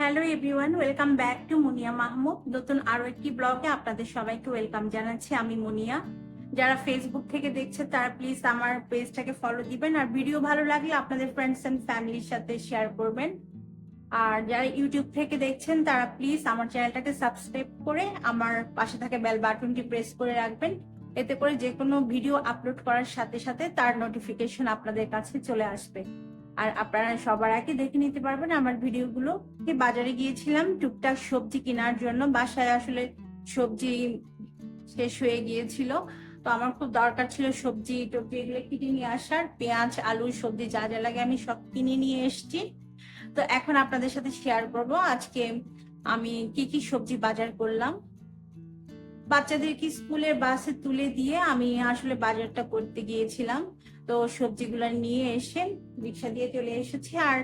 Hello everyone, welcome back to Muniya Mahmud. নতুন আরও একটি ব্লগে আপনাদের সবাইকে ওয়েলকাম জানাচ্ছি। আমি মুনিয়া। যারা ফেসবুক থেকে দেখছে, তারা প্লিজ আমার পেজটাকে ফলো দিবেন। আর ভিডিও ভালো লাগলে আপনাদের ফ্রেন্ডস এন্ড ফ্যামিলির সাথে শেয়ার করবেন। আর যারা ইউটিউব থেকে দেখছেন, তারা প্লিজ আমার চ্যানেলটাকে সাবস্ক্রাইব করে আমার পাশে থাকে বেল বাটনটি প্রেস করে রাখবেন। এতে করে যে কোনো ভিডিও আপলোড করার সাথে সাথে তার নোটিফিকেশন আপনাদের কাছে চলে আসবে। আর আপনারা সবার আগে দেখে নিতে পারবেন আমার ভিডিওগুলো। বাজারে গিয়েছিলাম, টুকটাক সবজি কেনার জন্য। বাসায় আসলে সবজি শেষ হয়ে গিয়েছিল। তো আমার খুব দরকার ছিল সবজি টবজি এগুলো কিনে নিয়ে আসার। পেঁয়াজ, আলু, সবজি যা যা লাগে আমি সব কিনে নিয়ে এসেছি। তো এখন আপনাদের সাথে শেয়ার করব আজকে আমি কি কি সবজি বাজার করলাম। বাচ্চাদেরকে স্কুলের বাসে তুলে দিয়ে আমি আসলে বাজারটা করতে গিয়েছিলাম। তো সবজিগুলো নিয়ে এসে রিক্সা দিয়ে চলে এসেছি। আর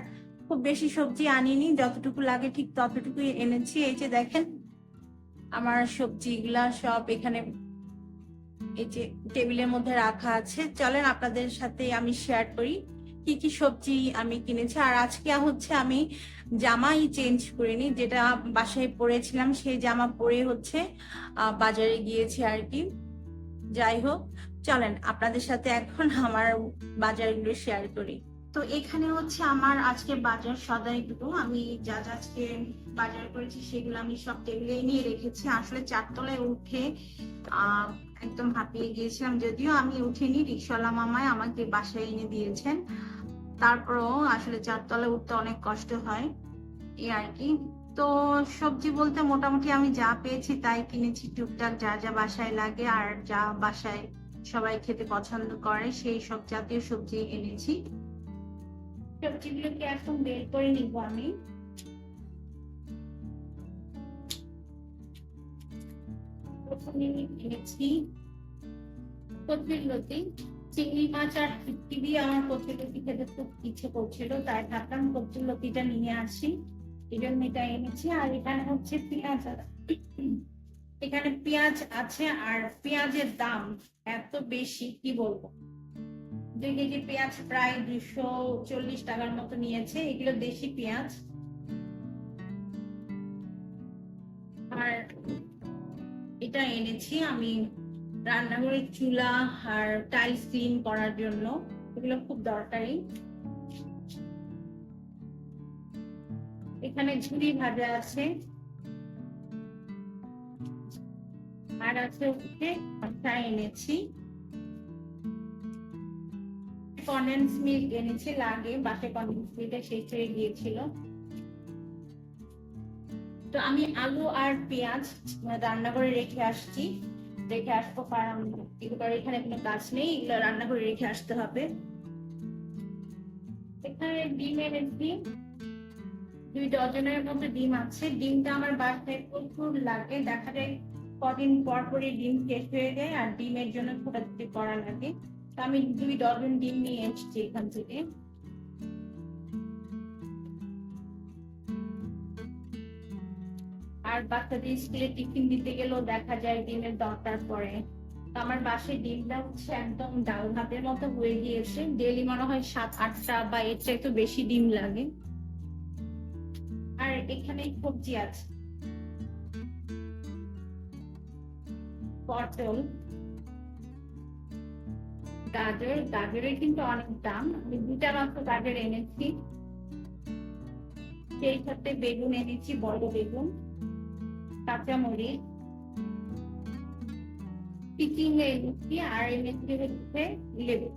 খুব বেশি সবজি আনিনি, যতটুকু লাগে ঠিক ততটুকু এনেছি। এই যে দেখেন, আমার সবজিগুলা সব এখানে এই যে টেবিলের মধ্যে রাখা আছে। চলেন আপনাদের সাথে আমি শেয়ার করি কি কি সবজি আমি কিনেছি। আর আজকে হচ্ছে আমি জামাই চেঞ্জ করিনি, যেটা বাসায় পরেছিলাম, সেই জামা পরে হচ্ছে বাজারে গিয়েছি আর কি। যাই হোক চলেন আপনাদের সাথে এখন আমার বাজারগুলো শেয়ার করি। তো এখানে হচ্ছে আমার আজকে বাজার সদাইগুলো আমি যা যা আজকে বাজার করেছি সেগুলো আমি সব টেবিলে নিয়ে রেখেছি। আসলে চারতলায় উঠে একদম হাঁপিয়ে গিয়েছিলাম। যদিও আমি উঠিনি, রিক্সাওয়ালা মামায় আমাকে বাসায় এনে দিয়েছেন। তারপরও আসলে চারতলায় উঠতে অনেক কষ্ট হয় এই আর কি। তো সবজি বলতে মোটামুটি আমি যা পেয়েছি তাই কিনেছি। টুকটাক যা যা বাসায় লাগে আর যা বাসায় সবাই খেতে পছন্দ করে, সেই সব জাতীয় সবজি এনেছি। সবজিগুলোকে এখন বের করে নিব আমি। কচুরিলতি, চিংড়ি মাছ আর কচুরিলতি খেতে খুব ইচ্ছে তাই কচুরিলতিটা নিয়ে আসি। এই জন্য এটা এনেছি, আর এখানে হচ্ছে পেঁয়াজ এখানে পেঁয়াজ আছে আর পেঁয়াজের দাম এত বেশি, কি বলব? দুই কেজি পেঁয়াজ প্রায় দুশো চল্লিশ টাকার মতো নিয়েছে, এগুলো দেশি পেঁয়াজ। আর এটা এনেছি আমি রান্নাঘরের চুলা আর টাইলস ক্লিন করার জন্য, এগুলো খুব দরকারি। এখানে ঝুড়ি ভাজা আছে। আর আছে হচ্ছে আটা এনেছি। কন্ডেন্স মিল্ক এনেছি, লাগে, বাসে মিল্কটা শেষ হয়ে গিয়েছিল। তো আমি আলু আর পেঁয়াজ রান্না করে রেখে আসছি। রেখে আসব কারণ এখানে কোনো কাজ নেই, এগুলো রান্না করে রেখে আসতে হবে। এখানে ডিম এনেছি। দুই ডজনের মতো ডিম আছে। ডিমটা আমার বাসায় প্রচুর লাগে, দেখা যায় কদিন পর পরই ডিম শেষ হয়ে যায় আর ডিমের জন্য ছোটাছুটি করা লাগে তো আমি দুই ডজন ডিম নিয়ে এসেছি এখান থেকে। আর বাচ্চাদের স্কুলে টিফিন দিতে গেলেও দেখা যায় ডিমের দরকার পড়ে। তো আমার বাসায় ডিমটা হচ্ছে একদম ডাল ভাতের মতো হয়ে গিয়েছে। ডেলি মনে হয় সাত, আটটা বা এর একটু বেশি ডিম লাগে। আর এখানে সবজি আছে। পটল, গাজর, গাজরের কিন্তু অনেক দাম। আমি দুটা মাত্র গাজর এনেছি। সেই সাথে বেগুন এনেছি, বড় বেগুন, কাঁচামরিচ পিকিং এনেছি, আর এনেছি হচ্ছে লেবু।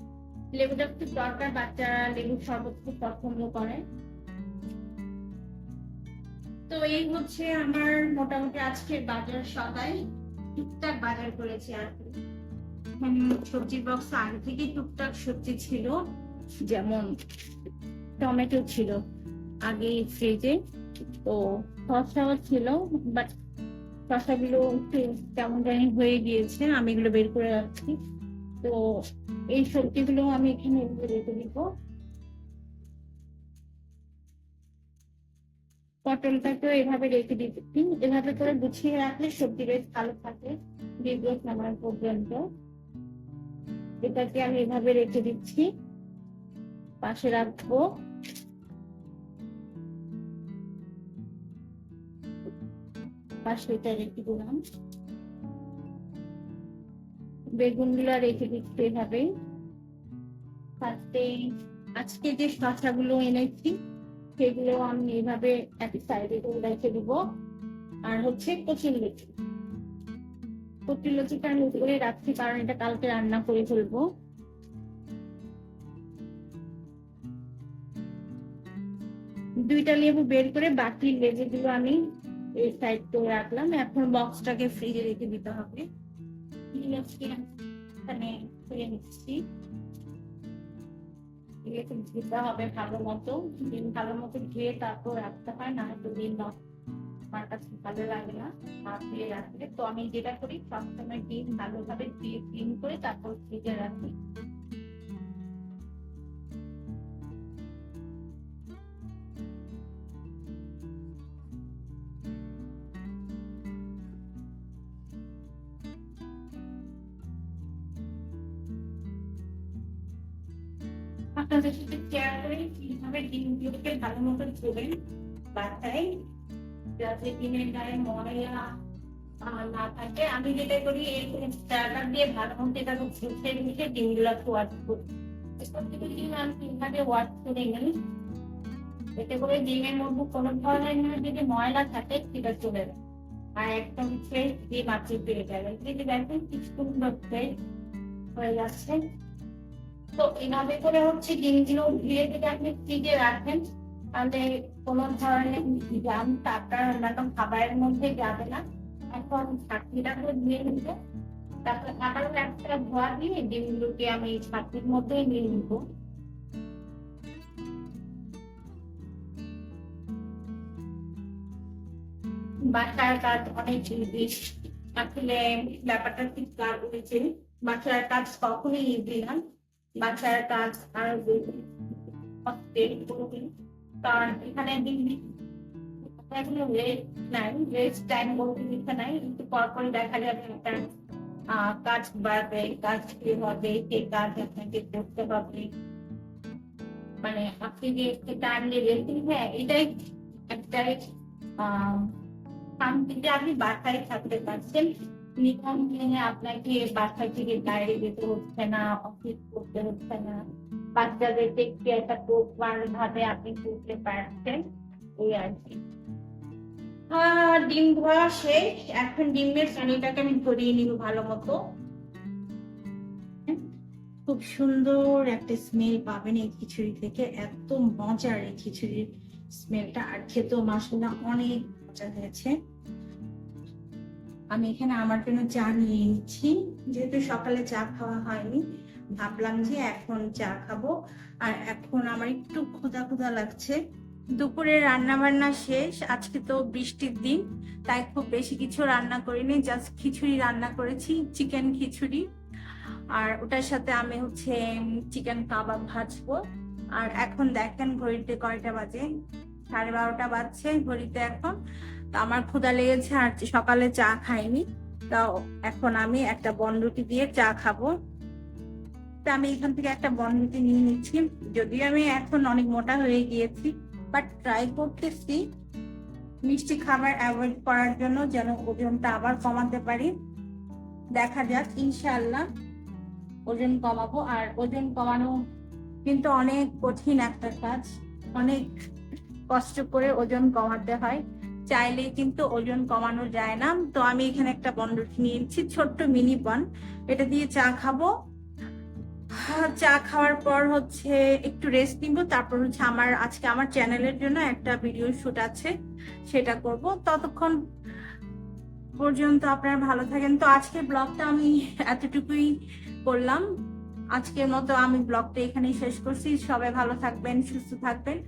লেবুটা খুব দরকার, বাচ্চারা লেবু শরবত খুব পছন্দ করে। তো এই হচ্ছে আমার মোটামুটি আজকে বাজার সদাই। টুকটাক বাজার করেছি আর সবজির বক্স আগে থেকে টুকটাক সবজি ছিল, যেমন টমেটো ছিল, আগে ফ্রিজে তো শসাও ছিল বাট শসাগুলো একটু কেমন জানি হয়ে গিয়েছে, আমি এগুলো বের করে রাখছি। তো এই সবজিগুলো আমি এখানে রেখে দিব। পটলটাকেও এভাবে রেখে দিচ্ছি এভাবে করে গুছিয়ে রাখলে সবজি বেশ ভালো থাকে। দীর্ঘ সময় পর্যন্ত এটাকে আমি এভাবে রেখে দিচ্ছি। পাশে রাখব। পাশে এটা রেখে দিলাম। রেখে দিতে হবে তাতে আজকে যে শসাগুলো এনেছি সেগুলো আমি এইভাবে এক সাইডে করে রেখে দিব। আর হচ্ছে কচুর লুচি। কচুর লুচিটা আমি করে রাখছি কারণ এটা কালকে রান্না করে ফেলব। দুইটা লেবু বের করে বাকি লেবুগুলো আমি এই সাইড করে রাখলাম। এখন বক্সটাকে ফ্রিজে রেখে দিতে হবে। এখানে খুলে নিচ্ছি। এগুলোকে ধুতে হবে ভালো মতো ডিম ভালো মতো ধুয়ে তারপর রাখতে হয়, না তো ডিম আমার কাছে ভালো লাগে না ভাত দিয়ে রাখলে তো আমি যেটা করি, সবসময় ডিম ভালোভাবে ধুয়ে ক্লিন করে তারপর ফ্রিজে রাখি। আপনাদের সাথে শেয়ার করে কীভাবে ভালো মতো যাতে ডিমের গায়ে ময়লা না থাকে। আমি যেটা করি, এই স্টার্টার দিয়ে ভালো মতো ঘুরতে ঘুরতে ডিমগুলো ওয়াশ করি। ওয়াশ করে ডিমের মধ্যে কোনো ধরনের যদি ময়লা থাকে, সেটা চলে যায়। আর একদম ফ্রেশ ডিম আপনি পেয়ে যাবেন যদি দেখেন কি সুন্দর ফ্রেশ হয়ে যাচ্ছে। তো এভাবে করে হচ্ছে ডিমগুলো ধুয়ে যদি আপনি ফ্রিজে রাখেন। তাহলে কোনো ধরনের জাম আপনার অন্যান্য খাবারের মধ্যে যাবে না। এখন ছাকনিটা করে ধুয়ে নিতে তারপরে আবার একটা ধোয়া দিয়ে ডিমগুলোকে আমি ছাকনির মধ্যেই নিয়ে নিবো। বাসার কাজ অনেক বেশি আসলে ব্যাপারটা ঠিক কাজ হয়েছে বাসার কাজ কখনোই ইজি না। বাচ্চার কাজ আরও বেশি কষ্টের করবেন কারণ এখানে দিল্লি এখনও রেস্ট নাই রেস্ট টাইম বলতে কিছু নাই একটু পর পর দেখা যাবে একটা আহ, কাজ বাড়বে কাজ কি হবে সেই কাজ আপনাকে করতে হবে। মানে আপনি যে একটু টাইম দিয়ে রেস্টিং হ্যাঁ এটাই একটাই আহ শান্তিতে আপনি বাসায় থাকতে পারছেন। নিয়ম মেনে আপনাকে বাসা থেকে বাইরে যেতে হচ্ছে না অফিস করতে হচ্ছে না। বাচ্চাদের দেখতে একটা প্রপার ভাবে আপনি করতে পারছেন এই আর কি। আহ, ডিম ধোয়া শেষ। এখন ডিমের পানিটাকে আমি ধরিয়ে নিব ভালো মতো। খুব সুন্দর একটা স্মেল পাবেন এই খিচুড়ি থেকে। এত মজার এই খিচুড়ির স্মেলটা আর খেতেও মাসালা অনেক মজা হয়েছে। আমি এখানে আমার জন্য চা নিয়ে নিচ্ছি যেহেতু সকালে চা খাওয়া হয়নি, ভাবলাম যে এখন চা খাব। আর এখন আমার একটু ক্ষুধা ক্ষুধা লাগছে। দুপুরে রান্না বান্না শেষ, আজকে তো বৃষ্টির দিন, তাই খুব বেশি কিছু রান্না করিনি জাস্ট খিচুড়ি রান্না করেছি, চিকেন খিচুড়ি। আর ওটার সাথে আমি হচ্ছে চিকেন কাবাব ভাজবো। আর এখন দেখেন ঘড়িতে কয়টা বাজে? সাড়ে বারোটা বাজছে ঘড়িতে এখন। আমার ক্ষুধা লেগেছে আর সকালে চা খাইনি। তো এখন আমি একটা বনরুটি দিয়ে চা খাব। তা আমি এখান থেকে একটা বনরুটি নিয়ে নিচ্ছি। যদিও আমি এখন অনেক মোটা হয়ে গিয়েছি বাট ট্রাই করতেছি। মিষ্টি খাবার অ্যাভয়েড করার জন্য যেন ওজনটা আবার কমাতে পারি। দেখা যাক, ইনশাআল্লাহ ওজন কমাবো। আর ওজন কমানো কিন্তু অনেক কঠিন একটা কাজ। অনেক কষ্ট করে ওজন কমাতে হয়। চাইলে কিন্তু ওজন কমানো যায় না। তো আমি এখানে একটা বনরুটি নিয়েছি, ছোট্ট মিনি বন। এটা দিয়ে চা খাব। চা খাওয়ার পর হচ্ছে একটু রেস্ট নিব। তারপর হচ্ছে আমার, আজকে আমার চ্যানেলের জন্য একটা ভিডিও শুট আছে, সেটা করব। ততক্ষণ পর্যন্ত আপনারা ভালো থাকেন। তো আজকের ব্লগটা আমি এতটুকুই করলাম আজকের মতো আমি ব্লগটা এখানেই শেষ করছি। সবাই ভালো থাকবেন, সুস্থ থাকবেন।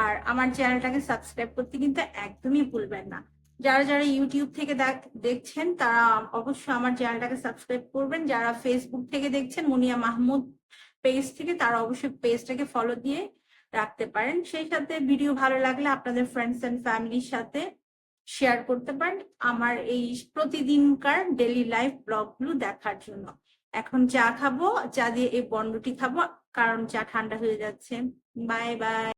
আর আমার চ্যানেলটাকে সাবস্ক্রাইব করতে কিন্তু একদমই ভুলবেন না। যারা যারা ইউটিউব থেকে দেখ- দেখছেন, তারা অবশ্যই আমার চ্যানেলটাকে সাবস্ক্রাইব করবেন। যারা ফেসবুক থেকে দেখছেন, মুনিয়া মাহমুদ পেজ থেকে, তারা অবশ্যই পেজটাকে ফলো দিয়ে রাখতে পারেন। সেই সাথে ভিডিও ভালো লাগলে আপনাদের ফ্রেন্ডস অ্যান্ড ফ্যামিলির সাথে শেয়ার করতে পারেন আমার এই প্রতিদিনকার ডেলি লাইফ ব্লগগুলো দেখার জন্য। এখন চা খাব, চা দিয়ে এই বন্ডটি খাব, কারণ চা ঠান্ডা হয়ে যাচ্ছে। Bye bye